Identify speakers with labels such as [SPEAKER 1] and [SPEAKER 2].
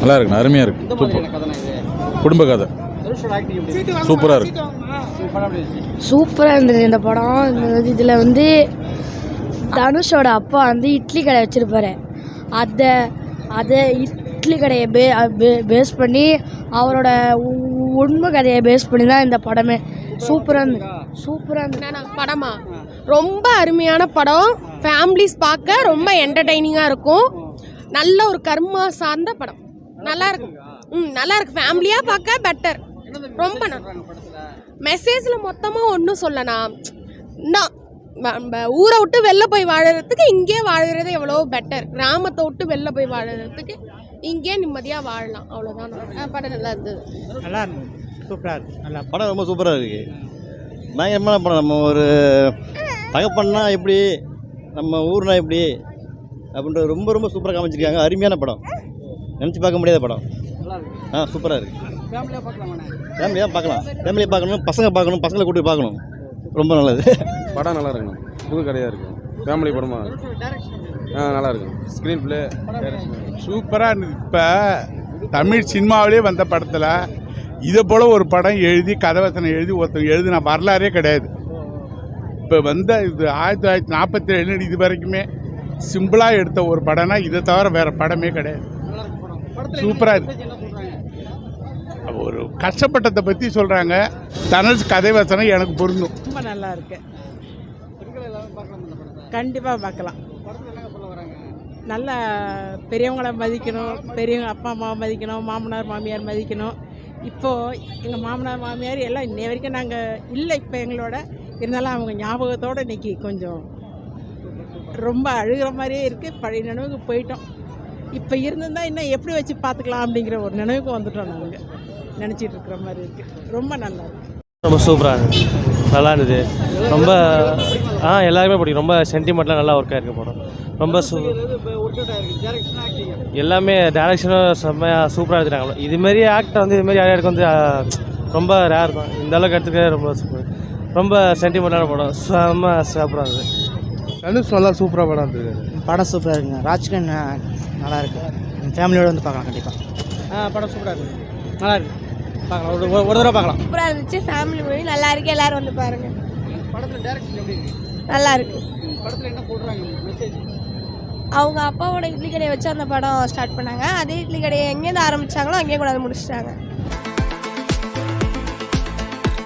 [SPEAKER 1] நல்லா இருக்குண்ணா அருமையாக இருக்கு.
[SPEAKER 2] எந்த மாதிரியான கதைனா இது?
[SPEAKER 1] குடும்ப கதை? சூப்பராக இருக்கு.
[SPEAKER 3] சூப்பராக இருந்தது இந்த படம். இந்த இதில் வந்து தனுஷோட அப்பா வந்து இட்லி கடை வச்சுருப்பாரு. அதை அதை இட்லி கடையை பே பேஸ் பண்ணி அவரோட உ- உண்மை கதையை பேஸ் பண்ணி தான் இந்த படமே. சூப்பராக இருந்தது. சூப்பராக
[SPEAKER 4] என்னண்ணா, படமா? ரொம்ப அருமையான படம். ஃபேமிலிஸ் பார்க்க ரொம்ப என்டர்டைனிங்காக இருக்கும். நல்ல ஒரு கர்மா சார்ந்த படம். நல்லா இருக்கும் ம் நல்லா இருக்கு ஃபேமிலியாக பார்க்க பெட்டர் ரொம்ப மெசேஜில் மொத்தமாக ஒன்றும் சொல்லணா நான் நம்ம ஊரை விட்டு வெளில போய் வாழறதுக்கு இங்கேயே வாழறது எவ்வளோ பெட்டர் கிராமத்தை விட்டு வெளில போய் வாழறதுக்கு இங்கேயே நிம்மதியாக வாழலாம். அவ்வளோதான் படம் நல்லா இருந்தது.
[SPEAKER 5] நல்லா இருந்தது. சூப்பராக இருக்கு. நல்லா
[SPEAKER 6] படம் ரொம்ப சூப்பராக இருக்கு. பயங்கரமான படம் நம்ம ஒரு தகப்பன்னா எப்படி நம்ம ஊர்னா எப்படி அப்படின்ற ரொம்ப ரொம்ப சூப்பராக காமிச்சிருக்காங்க. அருமையான படம். நினச்சி பார்க்க முடியாத படம்.
[SPEAKER 2] நல்லா இருக்கு.
[SPEAKER 6] ஆ சூப்பராக இருக்குது
[SPEAKER 2] ஃபேமிலியாக
[SPEAKER 6] பார்க்கலாம். ஃபேமிலியாக பார்க்கணும் பசங்க பார்க்கணும் பசங்களை கூட்டி பார்க்கணும். ரொம்ப நல்லது.
[SPEAKER 7] படம் நல்லா இருக்குண்ணா புது கதையாக இருக்கு. ஃபேமிலி படமாக? ஆ நல்லா இருக்கு ஸ்க்ரீன் பிளே
[SPEAKER 8] சூப்பராக இருந்தது. இப்போ தமிழ் சினிமாவிலே வந்த படத்தில் இதை போல் ஒரு படம் எழுதி கதவசனம் எழுதி ஒருத்தன் எழுதின வரலாறே கிடையாது. இப்போ வந்த இது ஆயிரத்தி தொள்ளாயிரத்தி நாற்பத்தி ஏழு இது வரைக்குமே சிம்பிளாக எடுத்த ஒரு படம்னா இதை தவிர வேறு படமே கிடையாது.
[SPEAKER 2] நல்லா இருக்கு.
[SPEAKER 8] ஒரு கஷ்டப்பட்டதை பற்றி சொல்கிறாங்க தனுஷ் கதை வசனம் எனக்கு பொருந்தும்.
[SPEAKER 5] ரொம்ப நல்லா இருக்கு. கண்டிப்பாக பார்க்கலாம் நல்லா பெரியவங்களை மதிக்கணும் பெரியவங்க அப்பா அம்மாவை மதிக்கணும் மாமனார் மாமியார் மதிக்கணும். இப்போது எங்கள் மாமனார் மாமியார் எல்லாம் இன்னை வரைக்கும் நாங்கள் இல்லை. இப்போ எங்களோட இருந்தாலும் அவங்க ஞாபகத்தோடு இன்னைக்கு கொஞ்சம் ரொம்ப அழுகிற மாதிரியே இருக்குது பழைய நினைவுக்கு போயிட்டோம். இப்போ இருந்திருந்தா இன்னும் எப்படி வச்சு பார்த்துக்கலாம் அப்படிங்கிற ஒரு நினைவுக்கு வந்துட்டோம் நாங்கள் நினச்சிட்டு இருக்கிற மாதிரி இருக்குது ரொம்ப நல்லா இருக்கு.
[SPEAKER 9] ரொம்ப சூப்பராக நல்லா இருந்தது. ரொம்ப ஆ எல்லாருமே பிடிக்கும். ரொம்ப சென்டிமெண்ட்லாம் நல்லா ஒர்க் ஆயிருக்கு படம். ரொம்ப சூ எல்லாமே டேரக்ஷனும் செம்மையாக சூப்பராக எடுத்துட்டாங்க. இதுமாரி ஆக்டர் வந்து இதுமாரி யாருக்கு வந்து ஆ, ரொம்ப ரேர் தான். இந்த அளவுக்கு எடுத்துக்க ரொம்ப சூப்பர். ரொம்ப சென்டிமெண்ட்டான படம். செம்ம சூப்பராக இருந்தது.
[SPEAKER 7] தனுஷ் நல்லா சூப்பராக படம் இருந்தது
[SPEAKER 10] படம் சூப்பராக இருக்குங்க. ராஜ்கன் நல்லா இருக்கு ஃபேமிலியோட வந்து பார்க்கலாம் கண்டிப்பாக
[SPEAKER 5] ஆ படம் சூப்பராக இருக்கு. நல்லா இருக்கு பார்க்கலாம் ஒரு ஒரு தடவை பார்க்கலாம்.
[SPEAKER 3] சூப்பராக இருந்துச்சு ஃபேமிலி மூவி நல்லா இருக்கு எல்லாரும் வந்து பாருங்க.
[SPEAKER 2] படத்துல டைரக்ஷன் எப்படி இருக்கு?
[SPEAKER 3] நல்லா இருக்கு.
[SPEAKER 2] படத்துல என்ன சொல்றாங்க மெசேஜ்
[SPEAKER 3] அவங்க அப்பாவோட இட்லி கடையை வச்சு அந்த படம் ஸ்டார்ட் பண்ணாங்க. அதே இட்லி கடையை எங்கேருந்து ஆரம்பிச்சாங்களோ அங்கேயே கொண்டாந்து முடிச்சிட்டாங்க.